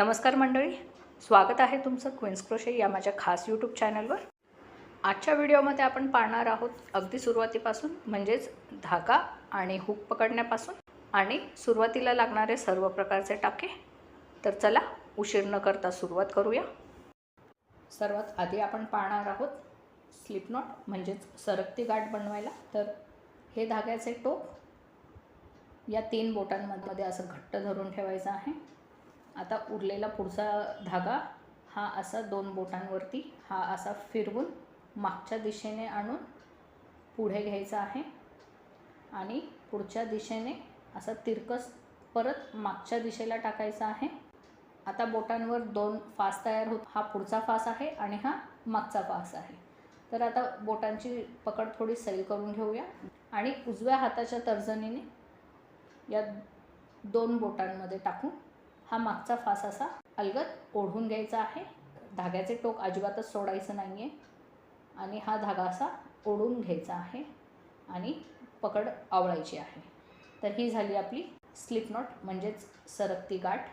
नमस्कार मंडळी स्वागत आहे तुमचं क्विन्स क्रोशे या माझ्या खास यूट्यूब चॅनलवर आजच्या व्हिडिओमध्ये आपण पाहणार आहोत अगदी सुरुवातीपासून म्हणजेच धागा आणि हुक पकडण्यापासून आणि सुरुवातीला लागणारे सर्व प्रकारचे टाके. तर चला उशीर न करता सुरुवात करूया. सर्वात आधी आपण पाहणार आहोत स्लिप नॉट म्हणजेच सरकती गाठ बनवायला. तर हे धाग्याचे टोक या तीन बोटांमध्ये असं घट्ट धरून ठेवायचं आहे. आता उरलेला पुढचा धागा हा असा दोन बोटांवरती हा असा फिरवून मागच्या दिशेने आणून पुढे घ्यायचा आहे. आणि पुढच्या दिशेने असा तिरकस परत मागच्या दिशेला टाकायचा आहे. आता बोटांवर दोन फास तयार होत हा पुढचा फास आहे आणि हा मागचा फास आहे. तर आता बोटांची पकड थोडी सैल करून घेऊया. आणि उजव्या हाताच्या तर्जनीने या दोन बोटांमध्ये टाकून हा मागचा फास असा अलगत ओढून घ्यायचा आहे. धाग्याचे टोक अजिबातच सोडायचं नाही आहे आणि हा धागा असा ओढून घ्यायचा आहे आणि पकड आवळायची आहे. तर ही झाली आपली स्लिप नॉट म्हणजेच सरकती गाठ.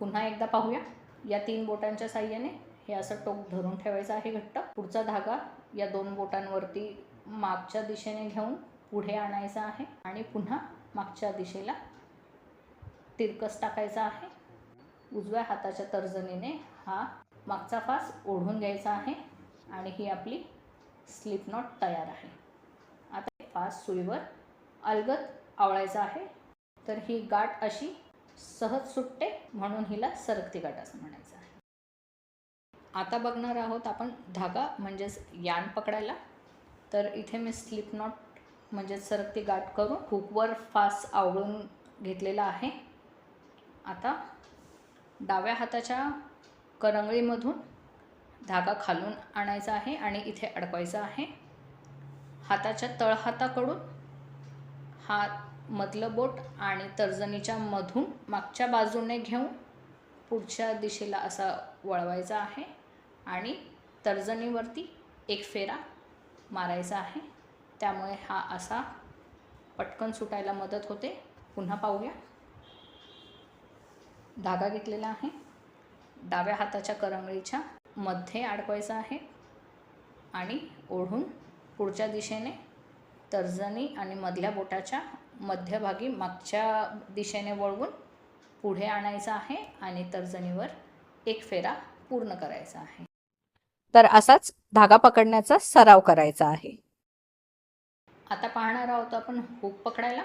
पुन्हा एकदा पाहूया. या तीन बोटांच्या साह्याने हे असं टोक धरून ठेवायचं आहे घट्ट. पुढचा धागा या दोन बोटांवरती मागच्या दिशेने घेऊन पुढे आणायचा आहे. आणि पुन्हा मागच्या दिशेला तिरकस टाकायचा आहे. उजव्या हाताच्या तर्जनीने हा मागचा फास ओढून घ्यायचा आहे आणि ही आपली स्लिप नॉट तयार आहे. आता फास सुईवर अलगत आवळायचा आहे. तर ही गाठ अशी सहज सुटते म्हणून हिला सरकती गाठ असं म्हणायचं आहे. आता बघणार आहोत आपण धागा म्हणजेच यान पकडायला. तर इथे मी स्लिप नॉट म्हणजेच सरकती गाठ करून हुकवर फास आवळून घेतलेला आहे. आता डाव्या हाताच्या करंगळीमधून धागा खालून आणायचा आहे आणि इथे अडकवायचा आहे. हाताच्या तळहाताकडून हा मधलं बोट आणि तर्जनीच्या मधून मागच्या बाजूने घेऊन पुढच्या दिशेला असा वळवायचा आहे आणि तर्जनीवरती एक फेरा मारायचा आहे. त्यामुळे हा असा पटकन सुटायला मदत होते. पुन्हा पाहूया. धागा घेतलेला आहे. डाव्या हाताच्या करंगळीच्या मध्ये अडकवायचा आहे आणि ओढून पुढच्या दिशेने तर्जनी आणि मधल्या बोटाच्या मध्यभागी मागच्या दिशेने वळवून पुढे आणायचा आहे आणि तर्जनीवर एक फेरा पूर्ण करायचा आहे. तर असाच धागा पकडण्याचा सराव करायचा आहे. आता पाहणार आहोत आपण हुक पकडायला.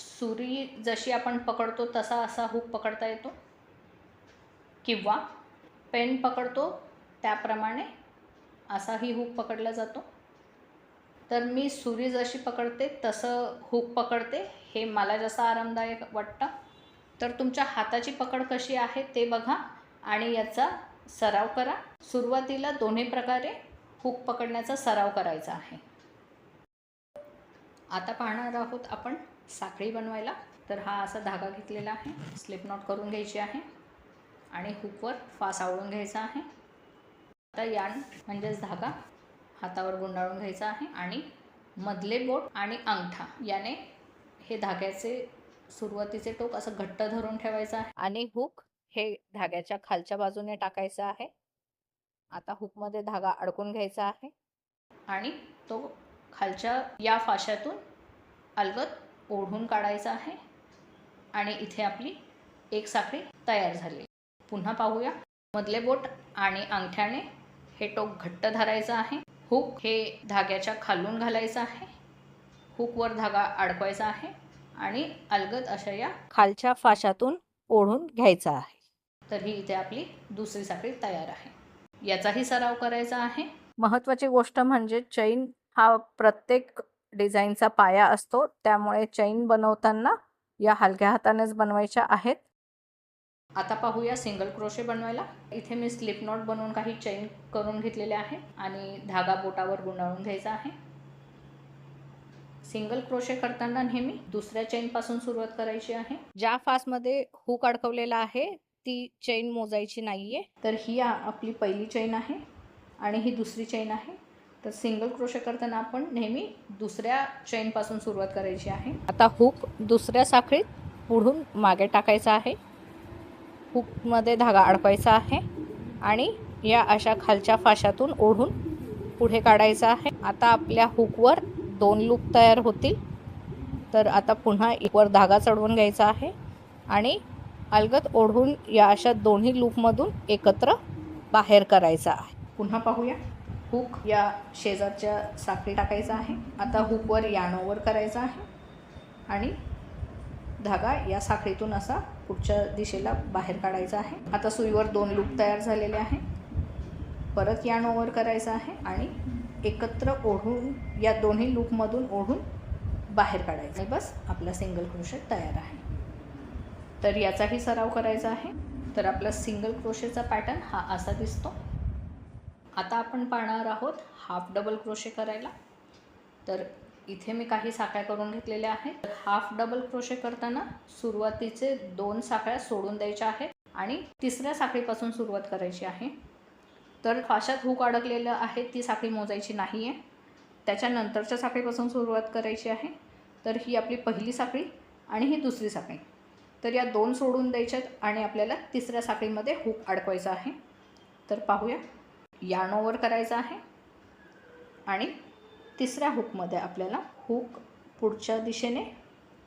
सुरी जशी आपण पकडतो तसा असा हुक पकडता येतो. किंवा पेन पकडतो त्याप्रमाणे असाही हुक पकडला जातो. तर मी सुरी जशी पकडते तसं हुक पकडते. हे मला जसं आरामदायक वाटतं. तर तुमच्या हाताची पकड कशी आहे ते बघा आणि याचा सराव करा. सुरुवातीला दोन्ही प्रकारे हुक पकडण्याचा सराव करायचा आहे. आता पाहणार आहोत आपण साखळी बनवायला. तर हा असा धागा घेतलेला आहे. स्लिप नॉट करून घ्यायची आहे. आणि हुकवर फास आवळून घ्यायचा आहे. आता यान म्हणजेच धागा हातावर गुंडाळून घ्यायचा आहे. आणि मधले बोट आणि अंगठा याने हे धाग्याचे सुरुवातीचे टोक असं घट्ट धरून ठेवायचं आहे. आणि हुक हे धाग्याच्या खालच्या बाजूने टाकायचं आहे. आता हुकमध्ये धागा अडकून घ्यायचा आहे. आणि तो खालच्या या फाशातून अलगद ओढून काढायचा आहे. आणि इथे आपली एक साखळी तयार झाली. पुन्हा पाहूया. मधले बोट आणि अंगठ्याने हे टोक घट्ट धरायचं आहे. हुक हे धाग्याच्या खालून घालायचं आहे. हुकवर धागा अडकवायचा आहे. आणि अलगद अशा या खालच्या फाशातून ओढून घ्यायचा आहे. तर ही इथे आपली दुसरी साखळी तयार आहे. याचाही सराव करायचा आहे. महत्त्वाची गोष्ट म्हणजे चैन हा प्रत्येक डिझाईनचा पाया असतो. त्यामुळे चैन बनवताना या हलक्या हातानेच बनवायच्या आहेत. आता पाहूया सिंगल क्रोशे बनवायला. इथे मी स्लिप नॉट बनवून काही चैन करून घेतलेले आहे आणि धागा बोटावर गुंडाळून घ्यायचा आहे. सिंगल क्रोशे करताना नेहमी दुसऱ्या चेनपासून सुरुवात करायची आहे. ज्या फासमध्ये हुक अडकवलेला आहे ती चेन मोजायची नाही आहे तर ही आपली पहिली चेन आहे आणि ही दुसरी चेन आहे. तर सिंगल क्रोशे करताना आपण नेहमी दुसऱ्या चेनपासून सुरुवात करायची आहे. आता हुक दुसऱ्या साखळीत पुढून मागे टाकायचा आहे. हुकमध्ये धागा अडकवायचा आहे आणि या अशा खालच्या फाशातून ओढून पुढे काढायचा आहे. आता आपल्या हुकवर दोन लूप तयार होतील. तर आता पुन्हा एकवर धागा चढवून घ्यायचा आहे आणि अलगत ओढून या अशा दोन्ही लूपमधून एकत्र बाहेर करायचा आहे. पुन्हा पाहूया. हुक या शेजारच्या साखळी टाकायचा आहे. आता हुकवर याणोवर करायचा आहे. आणि धागा या साखळीतून असा पुढच्या दिशेला बाहेर काढायचा आहे. आता सुईवर दोन लूप तयार झालेले आहे. परत याण करायचा आहे आणि एकत्र ओढून या दोन्ही लूपमधून ओढून बाहेर काढायचं आहे. बस आपला सिंगल क्रोशेट तयार आहे. तर याचाही सराव करायचा आहे. तर आपला सिंगल क्रोशेचा पॅटर्न हा असा दिसतो. आता आपण पाहणार आहोत हाफ डबल क्रोशे करायला. तर इथे मी काही साखळ्या करून घेतलेल्या आहेत. तर हाफ डबल क्रोशे करताना सुरुवातीचे दोन साखळ्या सोडून द्यायच्या आहेत आणि तिसऱ्या साखळीपासून सुरुवात करायची आहे. तर फाशात हुक अडकलेलं आहे ती साखळी मोजायची नाही आहे त्याच्यानंतरच्या साखळीपासून सुरुवात करायची आहे. तर ही आपली पहिली साखळी आणि ही दुसरी साखळी. तर या दोन सोडून द्यायच्यात आणि आपल्याला तिसऱ्या साखळीमध्ये हुक अडकवायचा आहे. तर पाहूया. यार्न ओवर करायचा आहे. आणि तिसऱ्या हुकमध्ये आपल्याला हुक पुढच्या दिशेने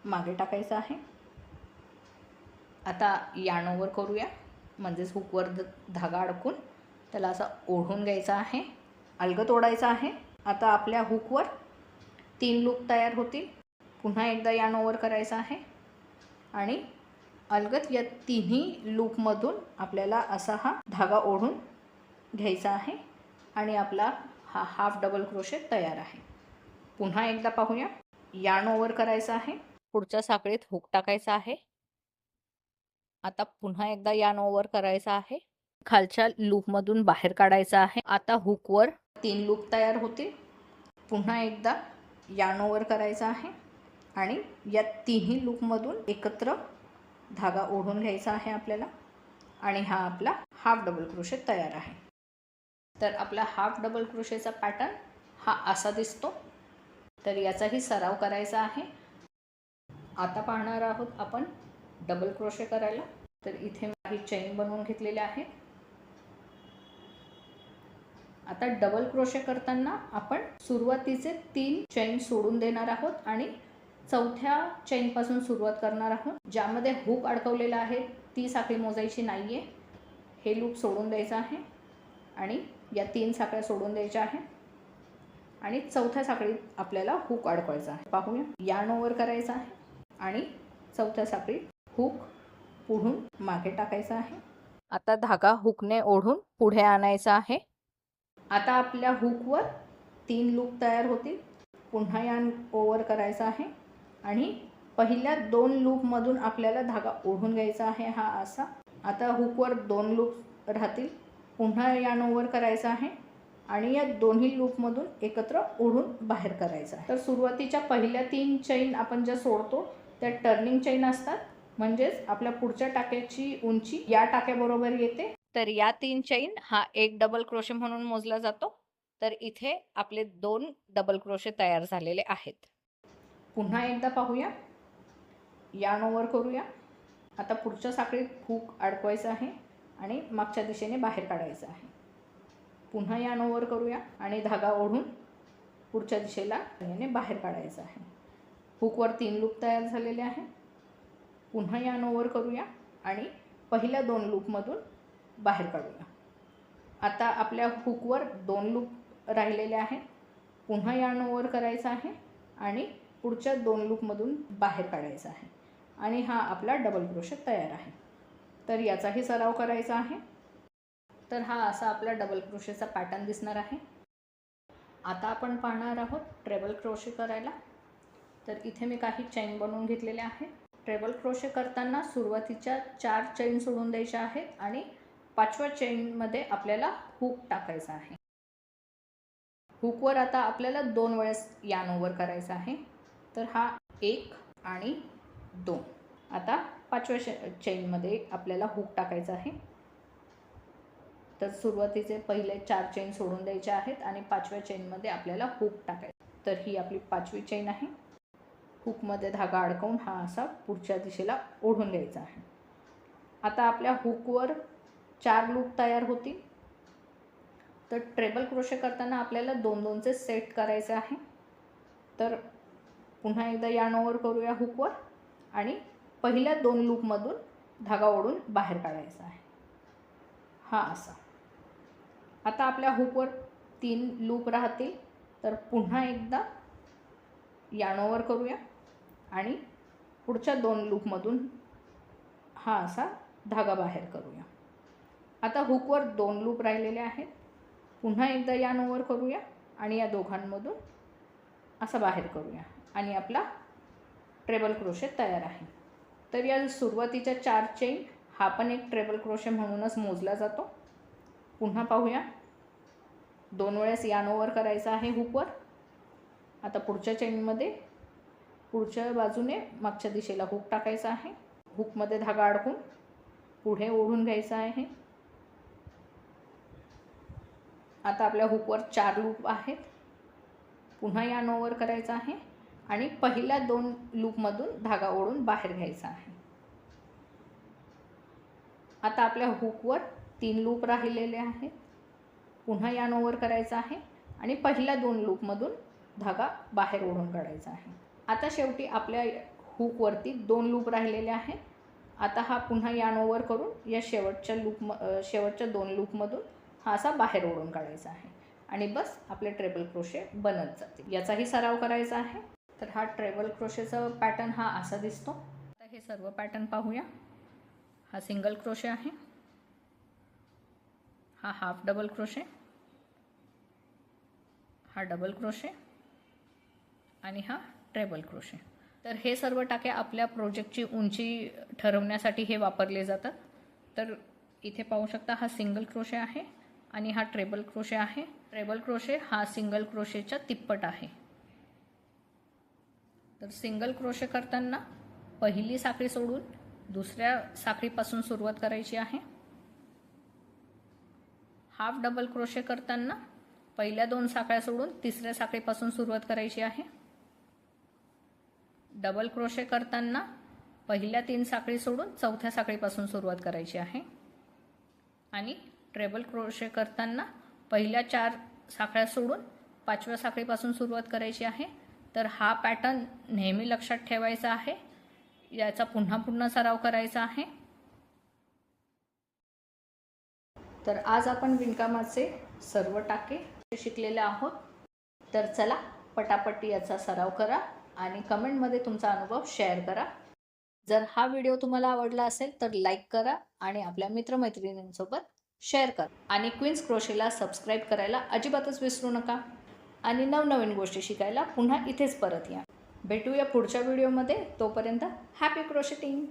मागे टाकायचा आहे. आता यार्न ओवर करूया. म्हणजेच हुकवर धागा अडकून त्याला असा ओढून घ्यायचा आहे. अलगत ओढायचा आहे. आता आपल्या हुकवर तीन लूप तयार होतील. पुन्हा एकदा यान ओवर करायचा आहे. आणि अलगत या तिन्ही लूपमधून आपल्याला असा हा धागा ओढून घ्यायचा आहे आणि आपला हा हाफ डबल क्रोशेट तयार आहे. पुन्हा एकदा पाहूया. यान ओवर करायचा आहे. पुढच्या साखळीत हुक टाकायचा आहे. आता पुन्हा एकदा यान ओवर करायचा आहे. खालच्या लूपमधून बाहेर काढायचा आहे. आता हुकवर तीन लूप तयार होतील. पुन्हा एकदा यान ओवर करायचा आहे. आणि या तिन्ही लूपमधून एकत्र धागा ओढून घ्यायचा आहे आपल्याला. आणि हा आपला हाफ डबल क्रोशे तयार आहे. तर आपला हाफ डबल क्रोशेचा पॅटर्न हा असा दिसतो. तर याचाही सराव करायचा आहे. आता पाहणार आहोत आपण डबल क्रोशे करायला. तर इथे काही चैन बनवून घेतलेले आहे. आता डबल क्रोशे करताना आपण सुरुवातीचे तीन चैन सोडून देणार आहोत आणि चौथ्या चैनपासून सुरुवात करणार आहोत. ज्यामध्ये हुक अडकवलेला आहे ती साखळी मोजायची नाही आहे हे लूप सोडून द्यायचं आहे. आणि या तीन साखळ्या सोडून द्यायच्या आहे. आणि चौथ्या साखळीत आपल्याला हुक अडकवायचा आहे. पाहूया. यान ओव्हर करायचा आहे. आणि चौथ्या साखळीत हुक पुढून मागे टाकायचा आहे. आता धागा हुकने ओढून पुढे आणायचा आहे. आता आपल्या हुकवर तीन लूप तयार होतील. पुन्हा यान ओव्हर करायचा आहे. आणि पहिल्या दोन लूपमधून आपल्याला धागा ओढून घ्यायचा आहे हा असा. आता हुकवर दोन लूप राहतील. पुन्हा या ओव्हर करायचा आहे आणि या दोन्ही लूपमधून एकत्र ओढून बाहेर करायचं आहे. तर सुरुवातीच्या पहिल्या तीन चैन आपण ज्या सोडतो त्या टर्निंग चैन असतात. म्हणजेच आपल्या पुढच्या टाक्याची उंची या टाक्याबरोबर येते. तर या तीन चैन हा एक डबल क्रोशे म्हणून मोजला जातो. तर इथे आपले दोन डबल क्रोशे तयार झालेले आहेत. पुन्हा एकदा पाहूया. या नोवर करूया. आता पुढच्या साखळीत फूक अडकवायचं आहे. आणि मागच्या दिशेने बाहेर काढायचं आहे. पुन्हा या नोवर करूया आणि धागा ओढून पुढच्या दिशेला याने बाहेर काढायचं आहे. हुकवर तीन लूप तयार झालेले आहे. पुन्हा या नोवर करूया आणि पहिल्या दोन लूपमधून बाहेर काढूया. आता आपल्या हुकवर दोन लूप राहिलेले आहेत पुन्हा या नोवर करायचं आहे आणि पुढच्या दोन लूपमधून बाहेर काढायचं आहे. आणि हा आपला डबल क्रोशेट तयार आहे. तर याचाही सराव करायचा आहे. तर हा असा आपला डबल क्रोशेचा पॅटर्न दिसणार आहे. आता आपण पाहणार आहोत ट्रेबल क्रोशे करायला. तर इथे मी काही चैन बनवून घेतलेले आहेत. ट्रेबल क्रोशे करताना सुरुवातीच्या चार चैन सोडून द्यायच्या आहेत आणि पाचव्या चैनमध्ये आपल्याला हुक टाकायचा आहे. हुकवर आता आपल्याला दोन वेळेस यान ओव्हर करायचा आहे. तर हा एक आणि दोन. आता पाचव्या शे चैनमध्ये आपल्याला हुक टाकायचा आहे. तर सुरुवातीचे पहिले चार चेन सोडून द्यायचे आहेत आणि पाचव्या चैनमध्ये आपल्याला हुक टाकायचं तर ही आपली पाचवी चैन आहे. हुकमध्ये धागा अडकवून हा असा पुढच्या दिशेला ओढून घ्यायचा आहे. आता आपल्या हुकवर चार लूप तयार होतील. तर ट्रेबल क्रोशे करताना आपल्याला दोन दोनचे सेट करायचे आहे. तर पुन्हा एकदा या नोवर करूया हुकवर आणि पहिल्या दोन लूपमधून धागा ओढून बाहेर काढायचा आहे. हा असा. आता आपल्या हुकवर तीन लूप राहतील तर पुन्हा एकदा यानोवर करूया. आणि पुढच्या दोन लूपमधून हा असा धागा बाहेर करूया. आता हुकवर दोन लूप राहिलेले आहेत. पुन्हा एकदा यानोवर करूया आणि या दोघांमधून असा बाहेर करूया. आणि आपला ट्रेबल क्रोशे तयार आहे. तर या सुरुवातीच्या चार चेन हा पण एक ट्रेबल क्रोशे म्हणूनच मोजला जातो. पुन्हा पाहूया. दोन वेळेस यान ओवर करायचा आहे हुकवर आता पुढच्या चेनमध्ये पुढच्या बाजूने मागच्या दिशेला हुक टाकायचा आहे. हुकमध्ये धागा अडकून पुढे ओढून घ्यायचा आहे. आता आपल्या हुकवर चार लूप आहेत. पुन्हा यान ओवर करायचा आहे. आणि पहिल्या दोन लूपमधून धागा ओढून बाहेर घ्यायचा आहे. आता आपल्या हुकवर तीन लूप राहिलेले आहेत. पुन्हा यान ओव्हर करायचा आहे आणि पहिल्या दोन लूपमधून धागा बाहेर ओढून काढायचा आहे. आता शेवटी आपल्या हुकवरती दोन लूप राहिलेले आहेत. आता हा पुन्हा यान ओव्हर करून या शेवटच्या लूप शेवटच्या दोन लूपमधून हा असा बाहेर ओढून काढायचा आहे. आणि बस आपले ट्रेबल क्रोशे बनत जाते. याचाही सराव करायचा आहे. तर हा ट्रेबल क्रोशेचा पॅटर्न हा असा दिसतो. आता हे सर्व पॅटर्न पाहूया. हा सिंगल क्रोशे आहे. हा हाफ डबल क्रोशे. हा डबल क्रोशे. आणि हा ट्रेबल क्रोशे. तर हे सर्व टाके आपल्या प्रोजेक्टची उंची ठरवण्यासाठी हे वापरले जातात. तर इथे पाहू शकता हा सिंगल क्रोशे आहे आणि हा ट्रेबल क्रोशे आहे. ट्रेबल क्रोशे हा सिंगल क्रोशेच्या तिप्पट आहे. तर सिंगल क्रोशे करताना पहिली साखळी सोडून दुसऱ्या साखळीपासून सुरुवात करायची आहे. हाफ डबल क्रोशे करताना पहिल्या दोन साखळ्या सोडून तिसऱ्या साखळीपासून सुरुवात करायची आहे. डबल क्रोशे करताना पहिल्या तीन साखळी सोडून चौथ्या साखळीपासून सुरुवात करायची आहे. आणि ट्रेबल क्रोशे करताना पहिल्या चार साखळ्या सोडून पाचव्या साखळीपासून सुरुवात करायची आहे. तर हा पॅटर्न नेहमी लक्षात ठेवायचा आहे. याचा पुन्हा पुन्हा सराव करायचा आहे. तर आज आपण विणकामाचे सर्व टाके शिकलेले आहोत. तर चला पटापट याचा सराव करा आणि कमेंटमध्ये तुमचा अनुभव शेअर करा. जर हा व्हिडिओ तुम्हाला आवडला असेल तर लाईक करा आणि आपल्या मित्रमैत्रिणींसोबत शेअर करा. आणि क्वीन्स क्रोशेला सबस्क्राईब करायला अजिबातच विसरू नका. आणि नवनवीन गोष्टी शिकायला पुन्हा इथेच परत या. भेटूया पुढच्या व्हिडिओमध्ये तोपर्यंत हॅपी क्रोशेटिंग